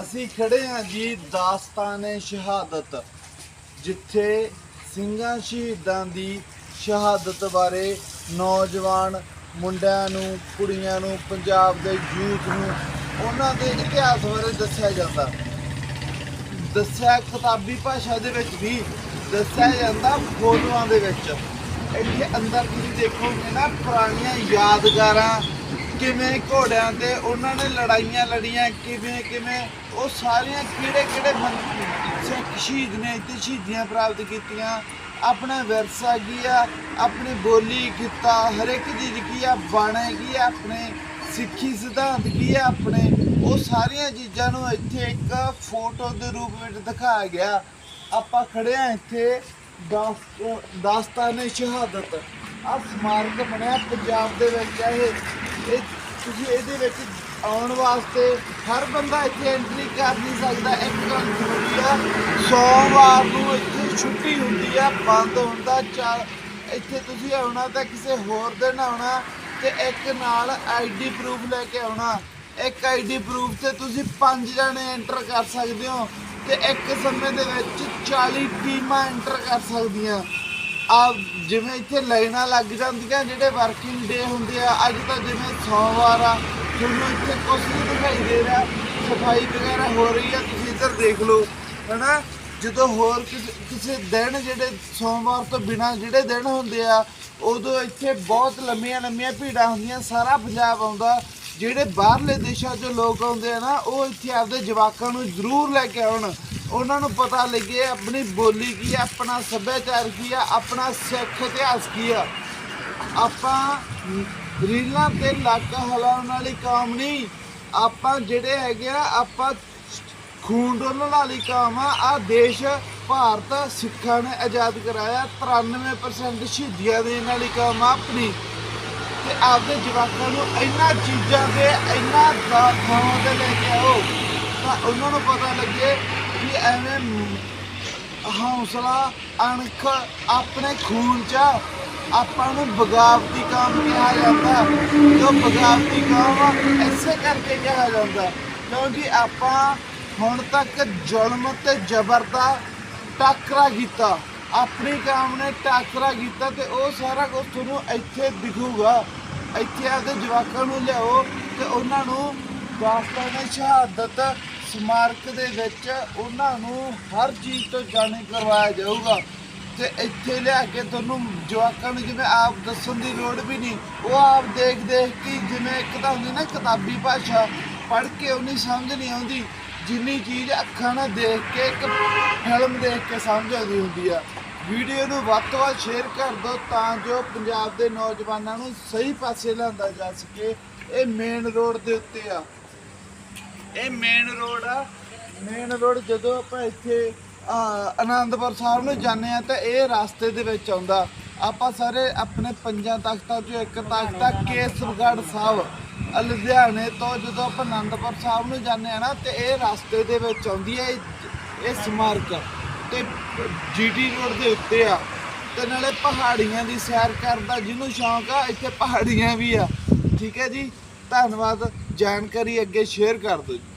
ਅਸੀਂ ਖੜੇ ਹਾਂ ਜੀ ਦਾਸਤਾਨੇ ਸ਼ਹਾਦਤ, ਜਿੱਥੇ ਸਿੰਘਾਂ ਸ਼ਹੀਦਾਂ ਦੀ ਸ਼ਹਾਦਤ ਬਾਰੇ ਨੌਜਵਾਨ ਮੁੰਡਿਆਂ ਨੂੰ, ਕੁੜੀਆਂ ਨੂੰ, ਪੰਜਾਬ ਦੇ ਯੂਥ ਨੂੰ ਉਹਨਾਂ ਦੇ ਇਤਿਹਾਸ ਬਾਰੇ ਦੱਸਿਆ ਜਾਂਦਾ। ਦੱਸਿਆ ਕਿਤਾਬੀ ਭਾਸ਼ਾ ਦੇ ਵਿੱਚ ਵੀ ਦੱਸਿਆ ਜਾਂਦਾ ਫੋਟੋਆਂ ਦੇ ਵਿੱਚ। ਇੱਥੇ ਅੰਦਰ ਤੁਸੀਂ ਦੇਖੋਗੇ ਨਾ ਪੁਰਾਣੀਆਂ ਯਾਦਗਾਰਾਂ ਕਿਵੇਂ ਘੋੜਿਆਂ ਤੇ ਉਹਨਾਂ ਨੇ ਲੜਾਈਆਂ ਲੜੀਆਂ, ਕਿਵੇਂ ਕਿਵੇਂ, ਉਹ ਸਾਰੀਆਂ ਕਿਹੜੇ ਕਿਹੜੇ ਸਿੱਖ ਸ਼ਹੀਦ ਨੇ ਇੱਥੇ ਸ਼ਹੀਦੀਆਂ ਪ੍ਰਾਪਤ ਕੀਤੀਆਂ। ਆਪਣਾ ਵਿਰਸਾ ਕੀ ਆ? ਆਪਣੀ ਬੋਲੀ ਕੀਤਾ ਹਰ ਇੱਕ ਚੀਜ਼ ਕੀ ਆ? ਬਾਣੇ ਕੀ ਆ? ਆਪਣੇ ਸਿੱਖੀ ਸਿਧਾਂਤ ਕੀ ਆ? ਆਪਣੇ ਉਹ ਸਾਰੀਆਂ ਚੀਜ਼ਾਂ ਨੂੰ ਇੱਥੇ ਇੱਕ ਫੋਟੋ ਦੇ ਰੂਪ ਵਿੱਚ ਦਿਖਾਇਆ ਗਿਆ। ਆਪਾਂ ਖੜੇ ਆ ਇੱਥੇ ਦਾਸ- ਦਾਸਤਾਨੇ ਸ਼ਹਾਦਤ ਆ ਸਮਾਰਕ ਬਣਿਆ ਪੰਜਾਬ ਦੇ ਵਿੱਚ, ਇਹ ਇਹ ਤੁਸੀਂ ਇਹਦੇ ਵਿੱਚ ਆਉਣ ਵਾਸਤੇ ਹਰ ਬੰਦਾ ਇੱਥੇ ਐਂਟਰੀ ਕਰ ਨਹੀਂ ਸਕਦਾ। ਇੱਕ ਗੱਲ ਜ਼ਰੂਰੀ ਆ ਸੋਮਵਾਰ ਨੂੰ ਇੱਥੇ ਛੁੱਟੀ ਹੁੰਦੀ ਆ, ਬੰਦ ਹੁੰਦਾ ਚਾਰ ਇੱਥੇ ਤੁਸੀਂ ਆਉਣਾ ਤਾਂ ਕਿਸੇ ਹੋਰ ਦਿਨ ਆਉਣਾ ਤੇ ਇੱਕ ਨਾਲ ਆਈਡੀ ਪ੍ਰੂਫ ਲੈ ਕੇ ਆਉਣਾ। ਇੱਕ ਆਈਡੀ ਪ੍ਰੂਫ ਤੇ ਤੁਸੀਂ ਪੰਜ ਜਣੇ ਐਂਟਰ ਕਰ ਸਕਦੇ ਹੋ ਤੇ ਇੱਕ ਸਮੇਂ ਦੇ ਵਿੱਚ 40 ਟੀਮਾਂ ਐਂਟਰ ਕਰ ਸਕਦੀਆਂ। ਆ ਜਿਵੇਂ ਇੱਥੇ ਲਾਈਨਾਂ ਲੱਗ ਜਾਂਦੀਆਂ, ਜਿਹੜੇ ਵਰਕਿੰਗ ਡੇ ਹੁੰਦੇ ਆ, ਅੱਜ ਤਾਂ ਜਿਵੇਂ ਸੋਮਵਾਰ ਆ ਤੁਹਾਨੂੰ ਇੱਥੇ ਕੁਝ ਨਹੀਂ ਦਿਖਾਈ ਦੇ ਰਿਹਾ। ਸਫ਼ਾਈ ਵਗੈਰਾ ਹੋ ਰਹੀ ਆ, ਤੁਸੀਂ ਇੱਧਰ ਦੇਖ ਲਓ, ਹਨਾ? ਜਦੋਂ ਹੋਰ ਕਿਸੇ- ਕਿਸੇ ਦਿਨ ਜਿਹੜੇ ਸੋਮਵਾਰ ਤੋਂ ਬਿਨਾ ਜਿਹੜੇ ਦਿਨ ਹੁੰਦੇ ਆ, ਉਦੋਂ ਇੱਥੇ ਬਹੁਤ ਲੰਮੀਆਂ ਲੰਮੀਆਂ ਭੀੜਾਂ ਹੁੰਦੀਆਂ, ਸਾਰਾ ਪੰਜਾਬ ਆਉਂਦਾ। ਜਿਹੜੇ ਬਾਹਰਲੇ ਦੇਸ਼ਾਂ 'ਚੋਂ ਲੋਕ ਆਉਂਦੇ ਆ ਨਾ, ਉਹ ਇੱਥੇ ਆਪਦੇ ਜਵਾਕਾਂ ਨੂੰ ਜ਼ਰੂਰ ਲੈ ਕੇ ਆਉਣ। ਉਹਨਾਂ ਨੂੰ ਪਤਾ ਲੱਗੇ ਆਪਣੀ ਬੋਲੀ ਕੀ ਆ, ਆਪਣਾ ਸੱਭਿਆਚਾਰ ਕੀ ਆ, ਆਪਣਾ ਸਿੱਖ ਇਤਿਹਾਸ ਕੀ ਆ। ਆਪਾਂ ਰੀਲਾਂ ਤੇ ਲੱਕ ਹਲਾਉਣ ਵਾਲੀ ਕਾਮ ਨਹੀਂ। ਆਪਾਂ ਜਿਹੜੇ ਹੈਗੇ ਆ, ਆਪਾਂ ਖੂਨ ਡੋਲਣ ਵਾਲੀ ਕਾਮ ਆ। ਆ ਦੇਸ਼ ਭਾਰਤ ਸਿੱਖਾਂ ਨੇ ਆਜ਼ਾਦ ਕਰਾਇਆ। 93% ਸ਼ਹੀਦੀਆਂ ਦੇਣ ਵਾਲੀ ਕੌਮ ਆ ਆਪਣੀ। ਤੇ ਆਪਦੇ ਜਵਾਕਾਂ ਨੂੰ ਇੰਨਾ ਚੀਜ਼ਾਂ ਦੇ ਇੰਨਾ ਥਾਵਾਂ ਤੇ ਲੈ ਕੇ ਆਓ। ਤਾਂ ਉਹਨਾਂ ਨੂੰ ਪਤਾ ਲੱਗੇ ਕਿ ਐਵੇਂ ਹੌਸਲਾ ਅਣਖ ਆਪਣੇ ਖੂਨ ਚ ਆਪਾਂ ਨੂੰ ਬਗਾਵਤੀ ਕੰਮ ਕਿਹਾ ਜਾਂਦਾ। ਜੋ ਬਗਾਵਤੀ ਕੰਮ ਐਸੇ ਕਰਕੇ ਕਿਹਾ ਜਾਂਦਾ। ਕਿਉਂਕਿ ਆਪਾਂ ਹੁਣ ਤੱਕ ਜ਼ੁਲਮ ਤੇ ਜ਼ਬਰ ਦਾ ਟਾਕਰਾ ਕੀਤਾ। ਆਪਣੀ ਕਾਮ ਨੇ ਟਾਕਰਾ ਕੀਤਾ ਤੇ ਉਹ ਸਾਰਾ ਕੁਝ ਤੁਹਾਨੂੰ ਇੱਥੇ ਦਿਖੂਗਾ। ਇੱਥੇ ਆਪਦੇ ਜਵਾਕਾਂ ਨੂੰ ਲਿਆਓ ਤੇ ਉਹਨਾਂ ਨੂੰ ਦਾਸਤਾਨ ਸ਼ਹਾਦਤ ਸਮਾਰਕ ਦੇ ਵਿੱਚ ਉਹਨਾਂ ਨੂੰ ਹਰ ਚੀਜ਼ ਤੋਂ ਜਾਣੂ ਕਰਵਾਇਆ ਜਾਊਗਾ। ਤੇ ਇੱਥੇ ਲਿਆ ਕੇ ਤੁਹਾਨੂੰ ਜਵਾਕਾਂ ਨੂੰ ਜਿਵੇਂ ਆਪ ਦੱਸਣ ਦੀ ਲੋੜ ਵੀ ਨਹੀਂ, ਉਹ ਆਪ ਦੇਖ ਦੇਖ ਕੇ ਜਿਵੇਂ ਇੱਕ ਤਾਂ ਹੁੰਦੀ ਨਾ ਕਿਤਾਬੀ ਭਾਸ਼ਾ, ਪੜ੍ਹ ਕੇ ਉਹਨੀ ਸਮਝ ਨਹੀਂ ਆਉਂਦੀ। ਜਿੰਨੀ ਚੀਜ਼ ਅੱਖਾਂ ਨਾਲ ਦੇਖ ਕੇ, ਇੱਕ ਫਿਲਮ ਦੇਖ ਕੇ ਸਮਝ ਆਉਂਦੀ ਹੁੰਦੀ ਆ। ਵੀਡੀਓ ਨੂੰ ਵੱਧ ਤੋਂ ਵੱਧ ਸ਼ੇਅਰ ਕਰ ਦਿਓ ਤਾਂ ਜੋ ਪੰਜਾਬ ਦੇ ਨੌਜਵਾਨਾਂ ਨੂੰ ਸਹੀ ਪਾਸੇ ਲਿਆਂਦਾ ਜਾ ਸਕੇ। ਇਹ ਮੇਨ ਰੋਡ ਦੇ ਉੱਤੇ ਆ। ਇਹ ਮੇਨ ਰੋਡ ਆ। ਮੇਨ ਰੋਡ ਜਦੋਂ ਆਪਾਂ ਇੱਥੇ ਆ, ਆਨੰਦਪੁਰ ਸਾਹਿਬ ਨੂੰ ਜਾਂਦੇ ਆ ਤਾਂ ਇਹ ਰਸਤੇ ਦੇ ਵਿੱਚ ਆਉਂਦਾ। ਆਪਾਂ ਸਾਰੇ ਆਪਣੇ ਪੰਜਾਂ ਤਖਤਾਂ ਚੋਂ ਇੱਕ ਤਖਤ ਆ ਕੇਸਵਗੜ੍ਹ ਸਾਹਿਬ ਆ ਲੁਧਿਆਣੇ ਤੋਂ ਜਦੋਂ ਆਪਾਂ ਆਨੰਦਪੁਰ ਸਾਹਿਬ ਨੂੰ ਜਾਂਦੇ ਆ ਨਾ ਤੇ ਇਹ ਰਸਤੇ ਦੇ ਵਿੱਚ ਆਉਂਦੀ ਹੈ ਇਹ- ਇਹ ਸਮਾਰਕ। ਤੇ ਜੀਟੀ ਰੋਡ ਦੇ ਉੱਤੇ ਆ। ਤੇ ਨਾਲੇ ਪਹਾੜੀਆਂ ਦੀ ਸੈਰ ਕਰਦਾ ਜਿਹਨੂੰ ਸ਼ੌਂਕ ਆ ਇੱਥੇ ਪਹਾੜੀਆਂ ਵੀ ਆ। ਠੀਕ ਹੈ ਜੀ? ਧੰਨਵਾਦ। ਜਾਣਕਾਰੀ ਅੱਗੇ ਸ਼ੇਅਰ ਕਰ ਦਿਓ ਜੀ।